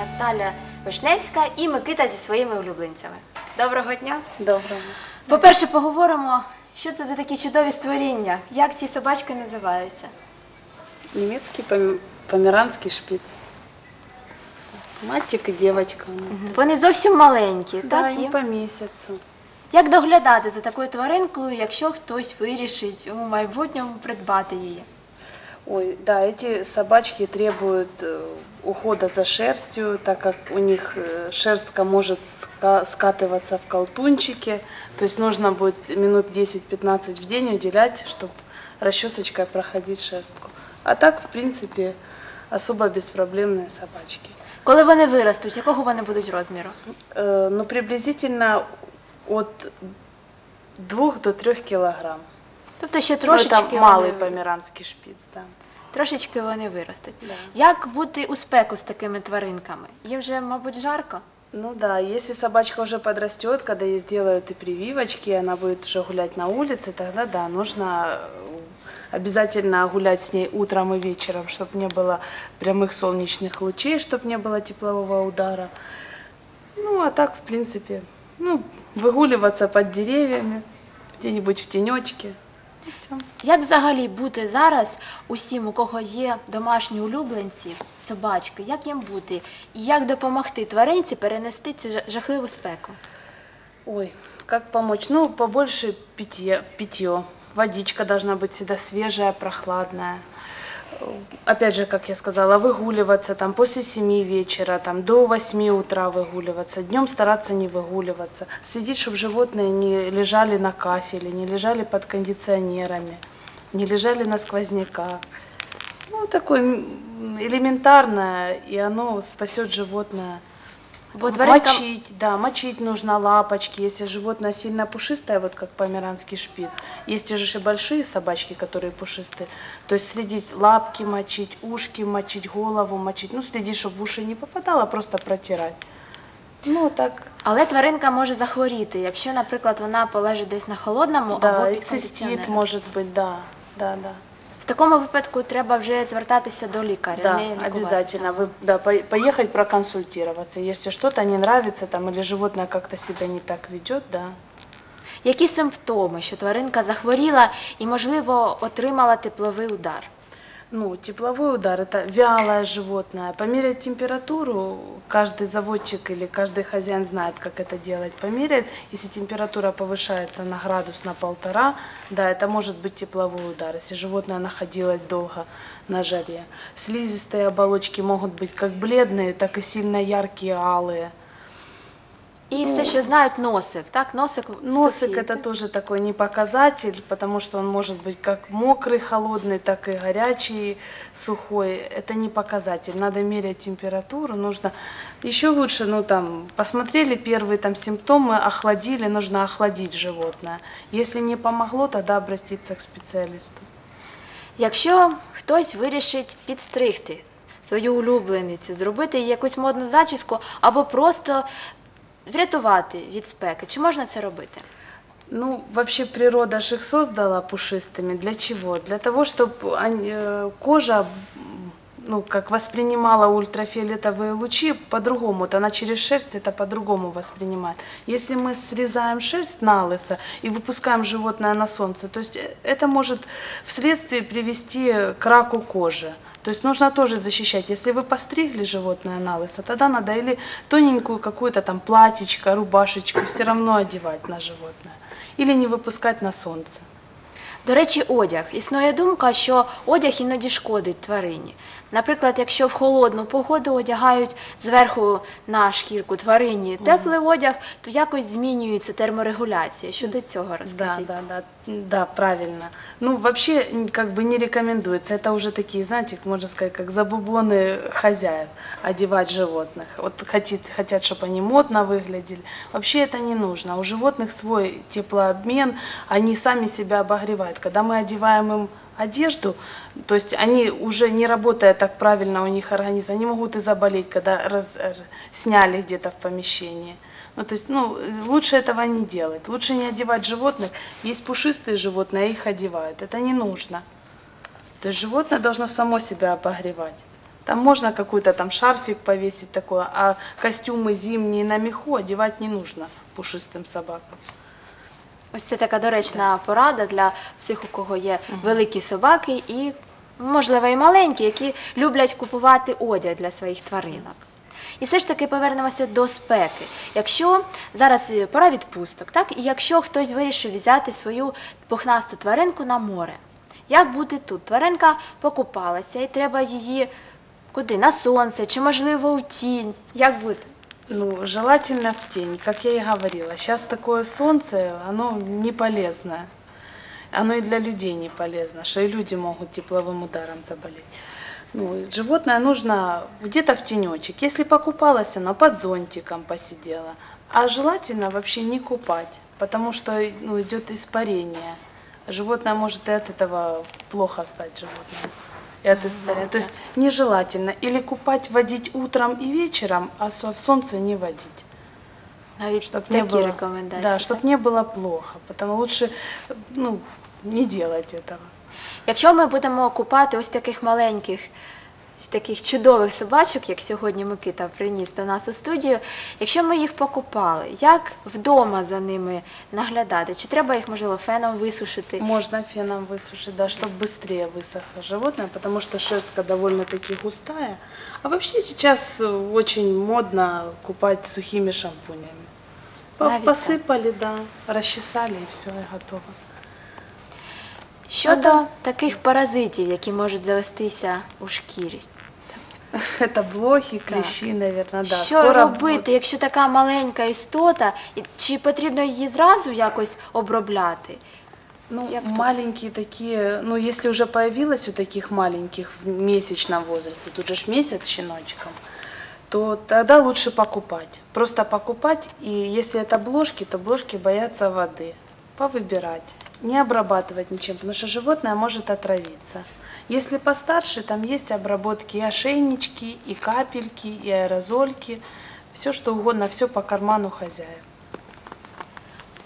Наталя Вишневська і Микита зі своїми улюбленцями. Доброго дня! Доброго. По-перше, поговоримо, що це за такі чудові створіння, як ці собачки називаються. Немецкий пом- померанский шпиц. Мальчик и девочка. Вони зовсім маленькі, Да, так? їм? по месяцу. Як доглядати за такою тваринкою, якщо хтось вирішить у майбутньому придбати її? Ой, да, эти собачки требуют э, ухода за шерстью, так как у них э, шерстка может ска- скатываться в колтунчики. То есть нужно будет минут 10-15 в день уделять, чтобы расчесочкой проходить шерстку. А так, в принципе, особо беспроблемные собачки. Коли вони виростуть, якого вони будуть розміру? Э, ну, приблизительно от 2 до 3 килограмм. Тобто ще Ну, трошечки, это малый вони, померанский шпиц, да. Трошечки вони виростуть. Да. Як бути у спеку з такими тваринками? Їм вже, мабуть, жарко. Ну да, если собачка уже подрастет, когда ей сделают и прививочки, она будет уже гулять на улице, тогда да, нужно э, обязательно гулять с ней утром и вечером, чтобы не было прямых солнечных лучей, чтобы не было теплового удара. Ну а так, в принципе, ну, выгуливаться под деревьями, где-нибудь в тенечке. Як взагалі бути зараз усім, у кого є домашні улюбленці, собачки, як їм бути? І як допомогти тваринці перенести цю жа- жахливу спеку? Ой, как помочь? Ну, побольше питье, питье. Водичка должна быть всегда свежая, прохладная. Опять же, как я сказала, выгуливаться там после 7 вечера, там до 8 утра выгуливаться. Днем стараться не выгуливаться. Следить, чтобы животные не лежали на кафеле, не лежали под кондиционерами, не лежали на сквозняках. Ну, такое элементарное, и оно спасет животное. Бо тваринкам Мочить, да, мочить нужно лапочки, если животное сильно пушистое, вот как померанский шпиц. Есть же и большие собачки, которые пушистые. То есть следить, лапки мочить, ушки мочить, голову мочить. Ну, следить, чтобы в уши не попадало, просто протирать. Ну, так, Але тваринка може захворіти, якщо, наприклад, вона полежить десь на холодному да, або и під цистит кондиціонером. может быть, да, да, да. Такому випадку треба вже звертатися до лікаря. Да, не обязательно. Вы, да, по- поехать проконсультироваться. Если что-то не нравится там, или животное как-то себя не так ведет, да, Які симптоми, що тваринка захворіла і, можливо, отримала тепловий удар? Ну, тепловой удар – это вялое животное. Померять температуру, каждый заводчик или каждый хозяин знает, как это делать. Померяет, если температура повышается на градус, на полтора, да, это может быть тепловой удар, если животное находилось долго на жаре. Слизистые оболочки могут быть как бледные, так и сильно яркие, алые. І все, що знають, носик, так? Носик, Носик сухий, это так? тоже такой не показатель, потому что он может быть как мокрый, холодный, так и горячий, сухой. Это не показатель. Надо мерять температуру. Нужно еще лучше, ну там, посмотрели первые там симптомы, охладили, нужно охладить животное. Если не помогло, тогда обратиться к специалисту. Якщо хтось вирішить підстригти свою улюбленицю, зробити їй якусь модну зачіску або просто врятувати від спеки, чи можна це робити? Ну, вообще природа же их создала пушистыми. Для чего? Для того, чтобы кожа м, ну, как воспринимала ультрафиолетовые лучи по-другому. Вот она через шерсть это по-другому воспринимает. Если мы срезаем шерсть на лысо и выпускаем животное на солнце, то есть э, это может вследствие привести к раку кожи. То есть нужно тоже защищать. Если вы постригли животное на лысо, тогда надо или тоненькую какую-то там платьечко, рубашечку все равно одевать на животное. Или не выпускать на солнце. До речі, одяг. Існує думка, що одяг іноді шкодить тварині. Наприклад, якщо в холодну погоду одягають зверху на шкірку тварині теплий одяг, то якось змінюється терморегуляція. Щодо цього Да, розкажіть. да, да, да, правильно. Ну, вообще, м, как бы не рекомендуется. Это уже такие, знаете, можно сказать, как забубоны хозяев одевать животных. Вот хотят, хотят, чтобы они модно выглядели. Вообще это не нужно. У животных свой теплообмен, они сами себя обогревают. Когда мы одеваем им одежду, то есть они уже не работая так правильно у них организм, они могут и заболеть, когда раз- р- сняли где-то в помещении. Ну, то есть, ну, лучше этого не делать. Лучше не одевать животных. Есть пушистые животные, а их одевают. Это не нужно. То есть животное должно само себя обогревать. Там можно какой-то там шарфик повесить такое, а костюмы зимние на меху одевать не нужно пушистым собакам. Ось це така доречна порада для всіх, у кого є великі собаки і, можливо, і маленькі, які люблять купувати одяг для своїх тваринок. І все ж таки повернемося до спеки. Якщо зараз пора відпусток, так і якщо хтось вирішив взяти свою пухнасту тваринку на море, як бути тут? Тваринка покупалася, і треба її куди? На сонце чи можливо в тінь? Як бути? Ну, желательно в тень, как я и говорила. Сейчас такое солнце, оно не полезное. Оно и для людей не полезно, что и люди могут тепловым ударом заболеть. Ну, животное нужно где-то в тенечек. Если покупалась, оно под зонтиком посидела. А желательно вообще не купать, потому что ну, идет испарение. Животное может и от этого плохо стать животным И от испарения. То есть нежелательно или купать, водить утром и вечером, а со- в солнце не водить. Навіть Чтоб такі не было, рекомендації. да, так? чтобы не было плохо. Потому лучше ну, не делать этого. Якщо ми будемо купати ось таких маленьких, ось таких чудових собачок, як сьогодні Микита приніс до нас у студію, якщо ми їх покупали, як вдома за ними наглядати? Чи треба їх, можливо, феном висушити? Можно феном высушить, да, чтобы быстрее высохло животное, потому что шерстка довольно-таки густая. А вообще сейчас э, очень модно купать сухими шампунями. По- Навіть так. Посыпали, да, расчесали и все, и готово. Щодо таких паразитів, які можуть завестися у шкірі. Это блохи, клещи, наверное, да. що Скоро робити, якщо така маленька істота, і чи потрібно її зразу якось обробляти? Ну, Як тут? маленькие такие, ну, если уже появилось у таких маленьких в месячном возрасте, тут же ж месяц щеночком, то тогда лучше покупать. Просто покупать, и если это бложки, то бложки боятся воды. Повыбирать, Не обрабатывать ничем, потому что животное может отравиться. Если постарше, там есть обработки и ошейнички, и капельки, и аэрозольки, все что угодно, все по карману хозяев.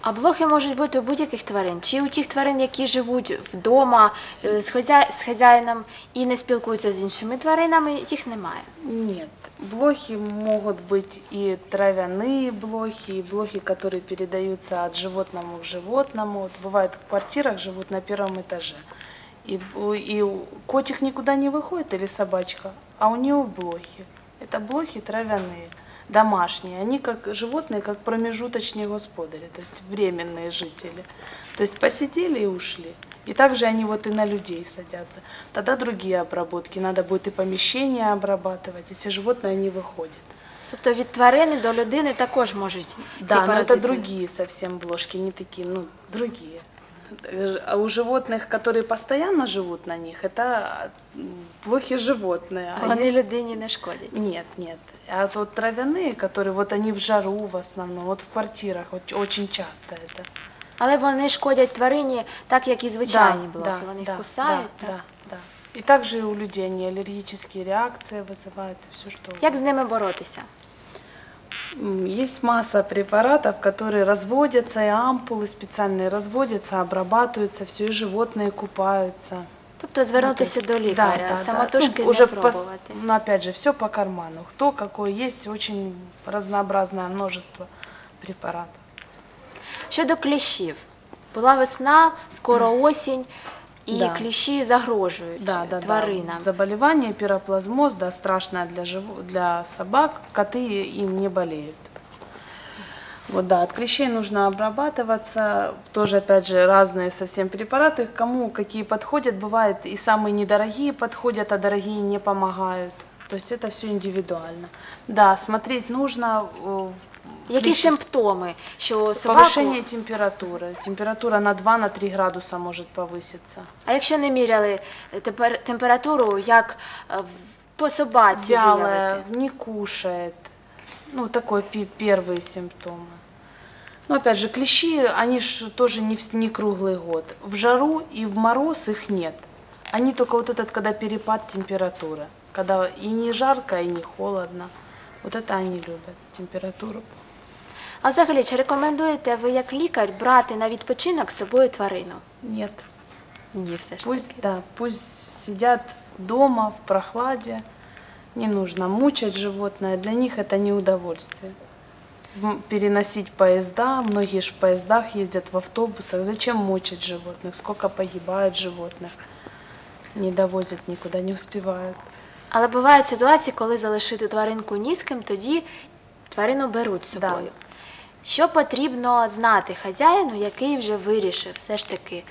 А блохи можуть бути у будь-яких тварин, чи у тих тварин, які живуть вдома е, з, хозя... з хазяїном і не спілкуються з іншими тваринами, їх немає. Нет, блохи могут быть и травяные блохи, и блохи, которые передаются от животному к животному. Вот бывает, в квартирах живут на первом этаже. И, б- и у- котик никуда не выходит или собачка, а у него блохи. Это блохи травяные, домашние. Они как животные, как промежуточные господари, то есть временные жители. То есть посидели и ушли. И также они вот и на людей садятся. Тогда другие обработки. Надо будет и помещение обрабатывать, если животное не выходит. Тобто від тварини до людини також можуть ці Да, но паразити. это другие совсем бложки, не такие, ну, другие. Э, А у животных, которые постоянно живут на них, это м, блохи животные. А Вони есть- людині не шкодять. Нет, нет. А вот травяные, которые вот они в жару в основном, вот в квартирах вот очень часто это. Але вони шкодять тварині так, як і звичайні блохи. вони їх кусають. да, так? да, да. И также и у людей они аллергические реакции вызывают, и все что Як з ними боротися? М, Есть масса препаратов, которые разводятся, и ампулы специальные разводятся, обрабатываются, все, и животные купаются. Тобто звернутися Вот до это. лікаря, Да, да, да. самотужки Ну, не уже пос- пробувати. Но опять же, все по карману. Кто какой есть, очень разнообразное множество препаратов. Щодо кліщів, була весна, скоро осінь, і Да. кліщі загрожують Да, да, тваринам. да. Заболевание пироплазмоз, да, страшное для, жив... для собак, коты им не болеют. Вот да, от клещей нужно обрабатываться. Тоже, опять же, разные совсем препараты. Кому какие подходят. Бывает и самые недорогие подходят, а дорогие не помогают. То есть это все индивидуально. Да, смотреть нужно. э, Які клещи- симптоми, що собаку, Повышение температуры. Температура на 2-3 градуса может повыситься. а якщо не міряли е, тепер температуру, як е, в- по собаці Вялая, виявити? не кушает. Ну, такой пи- первые симптомы. Но опять же, клещи, они ж тоже не, вс- не круглый год. В жару и в мороз их нет. Они только вот этот, когда перепад температуры. Когда и не жарко, и не холодно. Вот это они любят, температуру. А взагалі, чи рекомендуєте ви як лікар брати на відпочинок з собою тварину? Нет. Ні, все ж Пусть, таки. да, пусть сидят дома в прохладе, Не нужно мучать животное, для них это не удовольствие. М, Переносить поезда, многие же в поездах ездят в автобусах. Зачем мучать животных? Сколько погибает животных? Не довозят никуда, не успевают. Але бувають ситуації, коли залишити тваринку ні з ким, тоді тварину беруть з Да. собою. Що потрібно знати хазяїну, який вже вирішив все ж таки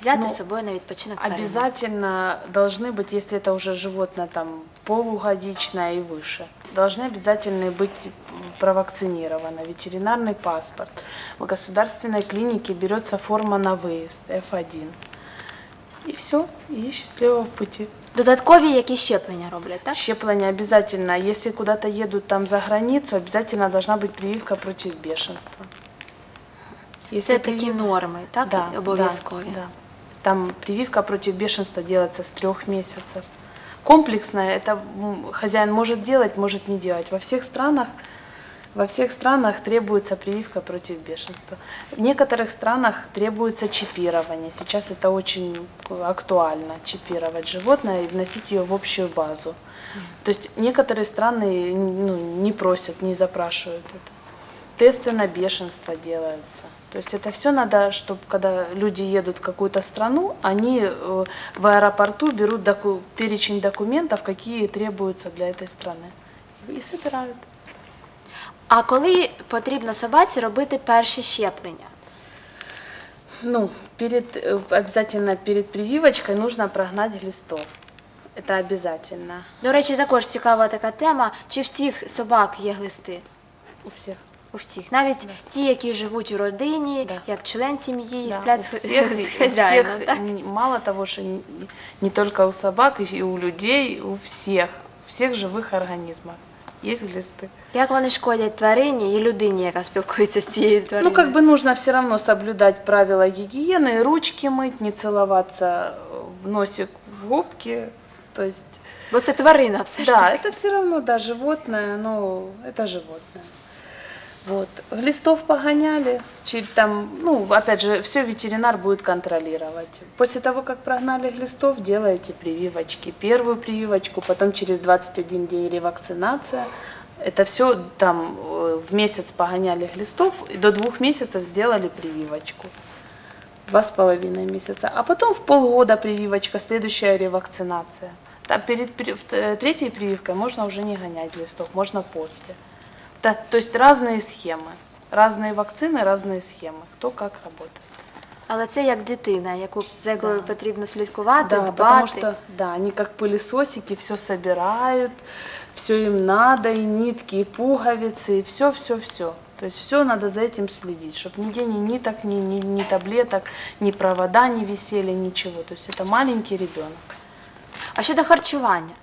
взяти Ну, з собою на відпочинок тварину? Обязательно должны быть, если это уже животное там полугодичное и выше, должны обязательно быть провакцинировано, ветеринарный паспорт. В государственной клинике берется форма на выезд, F1. И все, и счастливого пути. Додаткові які щеплення роблять, так? Щепление обязательно. Если куда-то едут там за границу, обязательно должна быть прививка против бешенства. Если Це такі привив- норми, так? Да, Обов'язкові. Да, да. Там прививка против бешенства делается с трех месяцев. Комплексная, это м, хозяин может делать, может не делать. Во всех странах, во всех странах требуется прививка против бешенства. В некоторых странах требуется чипирование. Сейчас это очень актуально, чипировать животное и вносить ее в общую базу. То есть некоторые страны ну, не просят, не запрашивают это тесты на бешенство делаются. То есть это все надо, чтобы когда люди едут в какую-то страну, они э, в аэропорту берут доку- перечень документов, какие требуются для этой страны. И собирают. А коли потрібно собаці робити перше щеплення? Ну, перед, э, обязательно перед прививочкой нужно прогнать глистов. Это обязательно До речі, також цікава така тема. Чи всіх собак є глисти? у всех. У всіх, навіть ті, які живуть у родині, Да. як член сім'ї, і Да, сплять у з всех, з у хазяїном. всех, так? н- мало того, что не, не только у собак, и у людей, у всех, у всех живых организмов есть глисты. Як вони шкодять тварині і людині, яка спілкується з цією твариною? Ну, как бы нужно все равно соблюдать правила гигиены, ручки мыть, не целоваться в носик, в губки. То есть, Бо це тварина все ж да, таки. это все равно, да, животное, но это животное. Вот. Глистов погоняли, там, ну, опять же, все ветеринар будет контролировать. После того, как прогнали глистов, делаете прививочки. Первую прививочку, потом через 21 день ревакцинация. Это все там э, в месяц погоняли глистов, и до двух месяцев сделали прививочку. Два с половиной месяца. А потом в полгода прививочка, следующая ревакцинация. Там перед э, третьей прививкой можно уже не гонять глистов, можно после. Да, то есть разные схемы. Разные вакцины, разные схемы. Кто как работает. Але це як дитина, яку за якою Да. потрібно слідкувати, Да, дбати. потому что, да, они как пылесосики все собирают, все им надо, и нитки, и пуговицы, и все, все, все. То есть все надо за этим следить, чтобы нигде ни ниток, ни, ни, ни таблеток, ни провода не висели, ничего. То есть это маленький ребенок. А щодо харчування,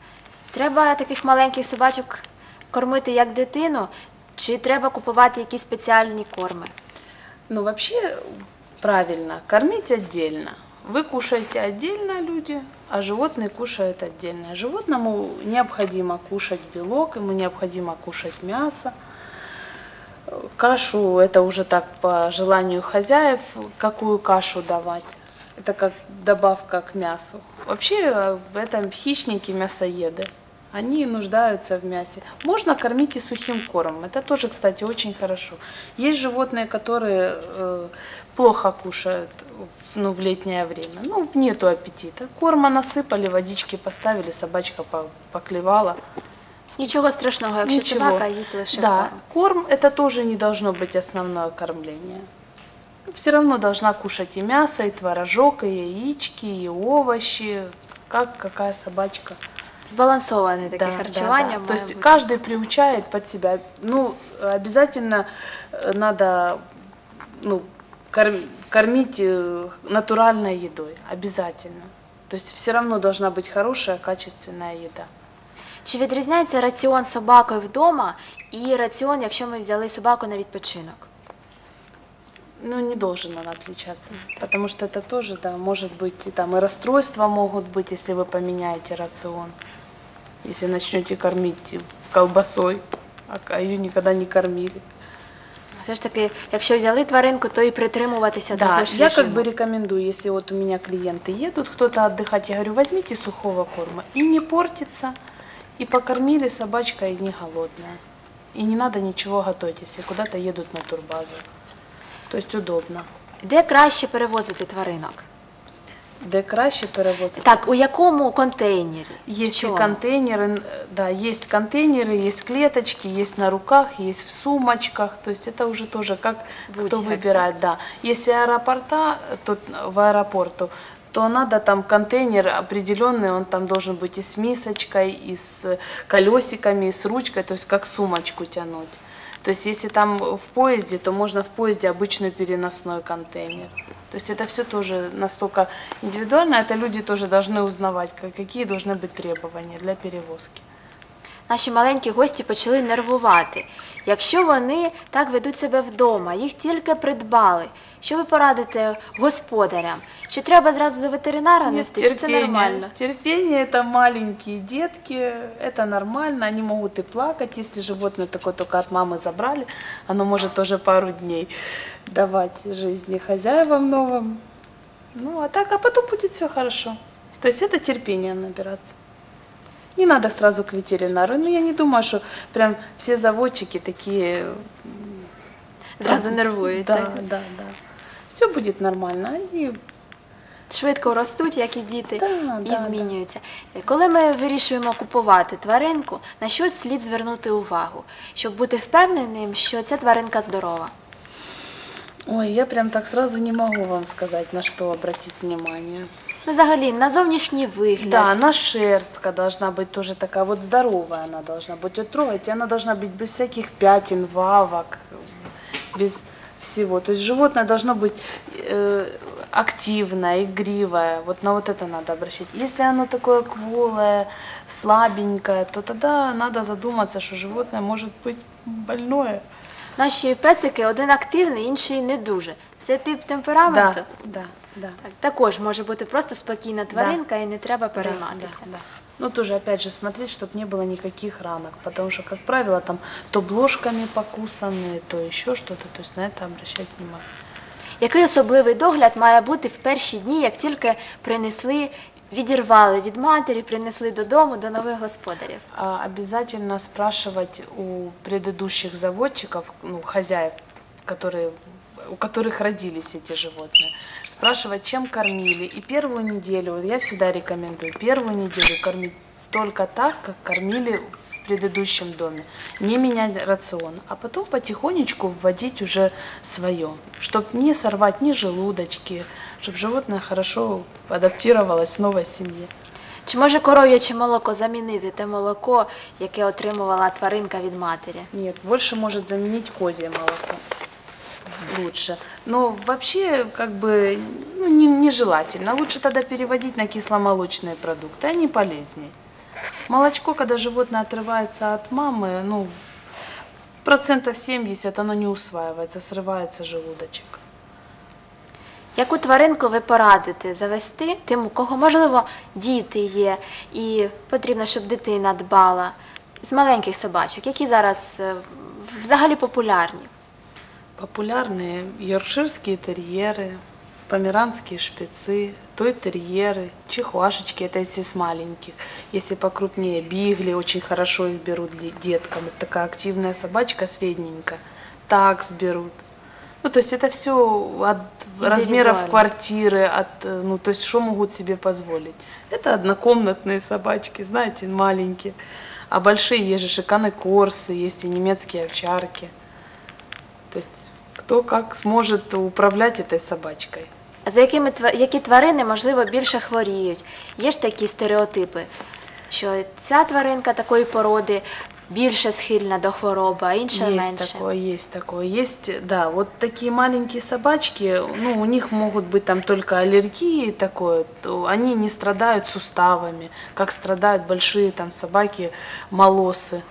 треба таких маленьких собачок кормити як дитину, чи треба купувати якісь спеціальні корми? Ну, вообще правильно, кормить отдельно. Вы кушаете отдельно, люди, а животные кушают отдельно. Животному необходимо кушать белок, ему необходимо кушать мясо. Э, Кашу, это уже так по желанию хозяев, какую кашу давать. Это как добавка к мясу. Вообще, э, в этом хищники, мясоеды. Они нуждаются в мясе. Можно кормить и сухим кормом. Это тоже, кстати, очень хорошо. Есть животные, которые э, плохо кушают ну, в летнее время. Ну, нету аппетита. Корма насыпали, водички поставили, собачка по- поклевала. Нічого страшного, якщо Ничего. собака їсть лише Да, корм. корм это тоже не должно быть основное кормление. Все равно должна кушать и мясо, и творожок, и яички, и овощи, как какая собачка. Збалансоване таке Да, да, харчування. да. має То есть бути. каждый приучает под себя. Ну, обязательно э, надо ну, корм- кормить э, натуральной едой. Обязательно. То есть все равно должна быть хорошая, качественная еда. Чи відрізняється раціон з собакою вдома і раціон, якщо ми взяли собаку на відпочинок? Ну, не должен он отличаться, потому что это тоже, да, может быть, и там и расстройства могут быть, если вы поменяете рацион, если начнете кормить колбасой, а ее никогда не кормили. Все ж таки, якщо взяли тваринку, то і притримуватися Да, того ж я как режиму. бы рекомендую, если вот у меня клиенты едут, кто-то отдыхать, я говорю, возьмите сухого корма, и не портится, И покормили, собачка и не голодная. И не надо ничего готовить, если куда-то едут на турбазу. То есть удобно. Де краще перевозити тваринок? Де краще перевозити. Так, у якому контейнері? Есть и контейнеры, да, есть контейнеры, есть клеточки, есть на руках, есть в сумочках. То есть это уже тоже как кто Будь-як, выбирает, да. Если аэропорта, то в аэропорту, то надо там контейнер определенный, он там должен быть и с мисочкой, и с колесиками, и с ручкой, то есть как сумочку тянуть. То есть если там в поезде, то можно в поезде обычный переносной контейнер. То есть это все тоже настолько индивидуально, это люди тоже должны узнавать, ка- какие должны быть требования для перевозки. Наші маленькі гості почали нервувати. Якщо вони так ведуть себе вдома, їх тільки придбали. Що ви порадите господарям? Чи треба зразу до ветеринара нести? Чи це нормально? Терпение это маленькие детки, это нормально, они могут и плакать, если животное такое только от мамы забрали, оно может тоже пару дней давать жизни хозяевам новым. Ну, а так, а потом будет все хорошо. То есть это терпение набираться. Не надо сразу к ветеринару. Ну, я не думаю, что прям все заводчики такие... м, Зразу нервують. Да, так? да, да. Все будет нормально. Они Швидко ростуть, як і діти, Да, і да, змінюються. Коли ми вирішуємо купувати тваринку, на що слід звернути увагу, щоб бути впевненим, що ця тваринка здорова? Ой, я прям так сразу не могу вам сказать, на что обратить внимание. Ну, взагалі, на зовнішній вигляд. Да, она шерстка должна быть тоже такая вот здоровая, она должна быть. Вот трогайте, она должна быть без всяких пятен, вавок, без всего. То есть животное должно быть э, активное, игривое. Вот на вот это надо обращать. Если оно такое кволое, слабенькое, то тогда надо задуматься, что животное может быть больное. Наші песики один активний, інший не дуже. Це тип темпераменту. Да, да, да. Так, також може бути просто спокійна тваринка і не треба перейматися. Да, да. Ну, тоже, опять же, смотреть, чтобы не было никаких ранок, потому что, как правило, там то бложками покусаны, то еще что-то, то есть на это обращать внимание. Який особливий догляд має бути в перші дні, як тільки принесли, відірвали від матері, принесли додому до нових господарів? А обязательно спрашивать у предыдущих заводчиков, ну, хозяев, которые, у которых родились эти животные, спрашивать, чем кормили. И первую неделю, я всегда рекомендую, первую неделю кормить только так, как кормили в предыдущем доме. Не менять рацион, а потом потихонечку вводить уже свое, чтобы не сорвать ни желудочки, чтобы животное хорошо адаптировалось в новой семье. Чи може коров'яче молоко замінити те молоко, яке отримувала тваринка від матері? Нет, больше может заменить козье молоко. Лучше. Но вообще, как бы, ну, не- нежелательно. Лучше тогда переводить на кисломолочные продукты, они полезнее. Молочко, когда животное отрывается от мамы, ну, процентов 70 оно не усваивается, срывается желудочек. Яку тваринку ви порадите завести тим, у кого, можливо, діти є, і потрібно, щоб дитина дбала з маленьких собачок, які зараз е, взагалі популярні? Популярные йоркширские терьеры, померанские шпицы, той-терьеры, чихуашечки, это если с маленьких. Если покрупнее, бигли, очень хорошо их берут деткам. Это такая активная собачка средненькая. Такс берут. Ну, то есть это все от размеров квартиры, от, э, ну, то есть что могут себе позволить. Это однокомнатные собачки, знаете, маленькие. А большие есть же шиканы корсы, есть и немецкие овчарки. То есть кто как сможет управлять этой собачкой. А за якими тва- які тварини, можливо, більше хворіють? Є ж такі стереотипи, що ця тваринка такої породи більше схильна до хвороби, а інша есть менше. такое, есть такое. Есть, да, вот такие маленькие собачки, ну, у них могут быть там только аллергии такое, то они не страдают суставами, как страдают большие там собаки, молосы.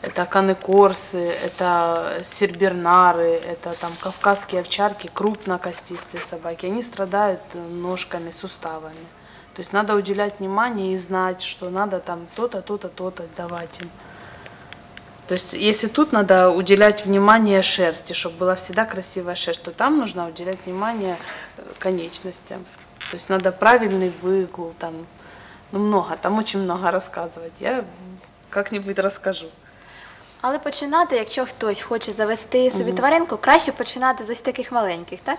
Это канекорсы, это сербернары, это там кавказские овчарки, крупнокостистые собаки. Они страдают ножками, суставами. То есть надо уделять внимание и знать, что надо там то-то, то-то, то-то давать им. То есть, если тут надо уделять внимание шерсти, чтобы была всегда красивая шерсть, то там нужно уделять внимание э, конечностям. То есть надо правильный выгул, там, ну много, там очень много рассказывать. Я как-нибудь расскажу. Але починати, якщо хтось хоче завести собі тваринку, краще починати з ось таких маленьких, так?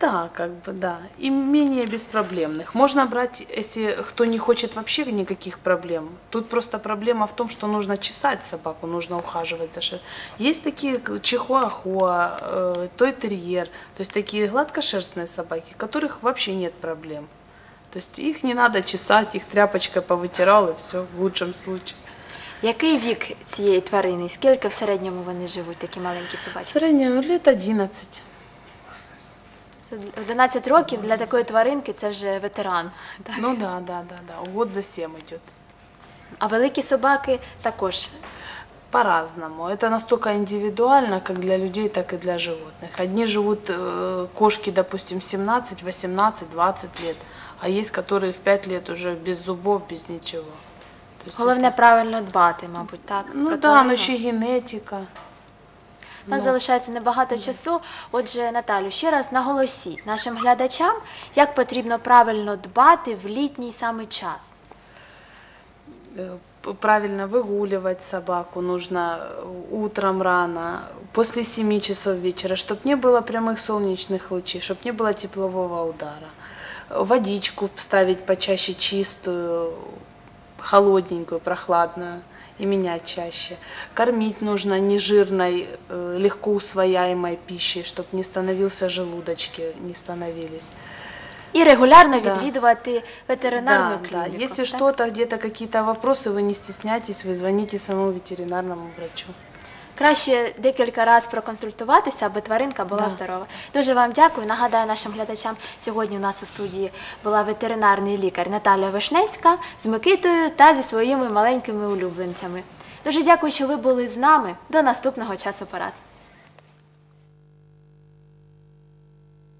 Да, как бы да. И менее беспроблемных. Можно брать, если кто не хочет вообще никаких проблем. Тут просто проблема в том, что нужно чесать собаку, нужно ухаживать за шер. Есть такие чихуахуа, э, той-терьер, то есть такие гладкошерстные собаки, у которых вообще нет проблем. То есть их не надо чесать, их тряпочкой повытирал и все, в лучшем случае. Який вік цієї тварини? Скільки в середньому вони живуть, такі маленькі собачки? Среднее лет 11. Це 11 років для такої тваринки це вже ветеран. Так? Ну да, да, да, да. Год за 7 идет. А великі собаки також. По-разному. Это настолько индивидуально, как для людей, так и для животных. Одни живут, э, кошки, допустим, 17, 18, 20 лет, а есть, которые в 5 лет уже без зубов, без ничего. То есть Головне это- правильно дбати, мабуть, так? Ну про да, тварину. но еще и генетика. У нас Ну. залишається небагато часу. Отже, Наталю, ще раз наголосіть нашим глядачам, як потрібно правильно дбати в літній саме час. Э, п- Правильно выгуливать собаку нужно э, утром рано, после 7 часов вечера, чтобы не было прямых солнечных лучей, чтобы не было теплового удара. Э, Водичку ставить почаще чистую, холодненькую, прохладную и менять чаще. Кормить нужно нежирной, э, легко усвояемой пищей, чтобы не становился желудочки, не становились. І регулярно Да. відвідувати ветеринарну да, клініку. да. Если так? что-то, где-то какие-то вопросы, вы не стесняйтесь, вы звоните самому ветеринарному врачу. Краще декілька разів проконсультуватися, аби тваринка була Да. здорова. Дуже вам дякую. Нагадаю нашим глядачам, сьогодні у нас у студії була ветеринарний лікар Наталя Вишневська з Микитою та зі своїми маленькими улюбленцями. Дуже дякую, що ви були з нами. До наступного часу порад.